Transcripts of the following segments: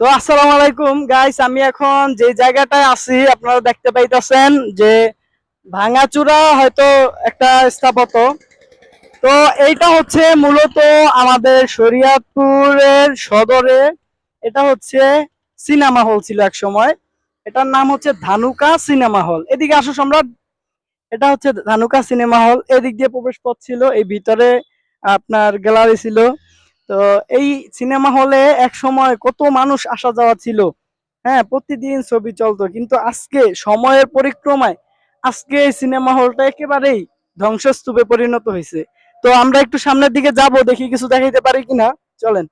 তো আসসালামু আলাইকুম গাইস আমি এখন যে জায়গাটায় আছি, আপনারা দেখতে পাইতেছেন যে ভাঙাচুরা হয়তো একটা স্থাপত্য। তো এইটা হচ্ছে মূলত আমাদের শরিয়াতপুরের সদরে, এটা হচ্ছে সিনেমা হল ছিল এক সময় এটার নাম হচ্ছে ধানুকা সিনেমা হল। এদিকে আসো সম্রাট। এটা হচ্ছে ধানুকা সিনেমা হল। এদিক দিয়ে প্রবেশ পথ ছিল, এই ভিতরে আপনার গ্যালারি ছিল। তো এই সিনেমা হলে এক সময় কত মানুষ আসা যাওয়া ছিল। হ্যাঁ প্রতিদিন ছবি চলতো। কিন্তু আজকে সময়ের পরিক্রমায় আজকে এই সিনেমা হলটা একেবারেই ধ্বংসস্তূপে পরিণত হয়েছে। তো আমরা একটু সামনের দিকে যাব, দেখি কিছু দেখাইতে পারি কিনা। চলেন।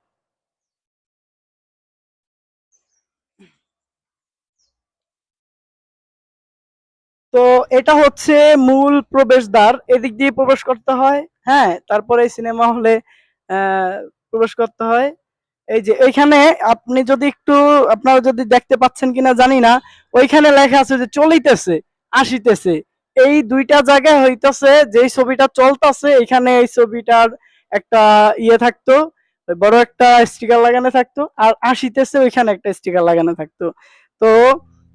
তো এটা হচ্ছে মূল প্রবেশদ্বার। এদিক দিয়ে প্রবেশ করতে হয়। হ্যাঁ তারপরে সিনেমা হলে প্রবেশ করতে হয়। এই যে এইখানে আপনি যদি একটু, আপনারা যদি দেখতে পাচ্ছেন কিনা জানি না, ওইখানে লেখা আছে যে চলিতেছে, আসিতেছে। এই দুইটা জায়গায় হইতাছে, যেই ছবিটা চলতেছে এখানে এই ছবিটার একটা ইয়ে থাকতো, বড় একটা স্টিকার লাগানো থাকতো, আর আসিতেছে ওইখানে একটা স্টিকার লাগানো থাকতো। তো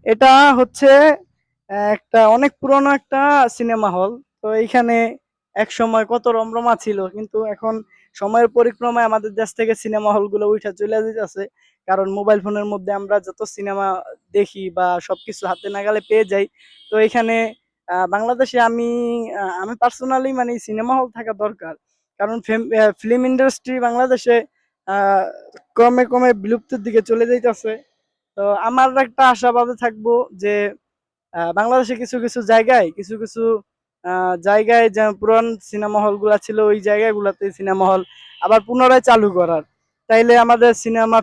এটা হচ্ছে একটা অনেক পুরনো একটা সিনেমা হল। তো এইখানে এক সময় কত রমরমা ছিল, কিন্তু এখন সময়ের পরিক্রমায় আমাদের দেশ থেকে সিনেমা হলগুলো উঠে চলে যেতেছে কারণ মোবাইল ফোনের মধ্যে আমরা যত সিনেমা দেখি বা সবকিছু হাতে নাগালে পেয়ে যাই, তো এখানে বাংলাদেশে আমি আমি পার্সোনালি মানে সিনেমা হল থাকা দরকার। কারণ ফিল্ম ইন্ডাস্ট্রি বাংলাদেশে ক্রমে ক্রমে বিলুপ্তির দিকে চলে যাইতেছে। তো আমার একটা আশাবাদে থাকব যে বাংলাদেশে কিছু কিছু জায়গায়, কিছু কিছু জায়গায় যে পুরান সিনেমা হলগুলা ছিল, ওই জায়গাগুলোতে সিনেমা হল আবার পুনরায় চালু করার। তাইলে আমাদের সিনেমা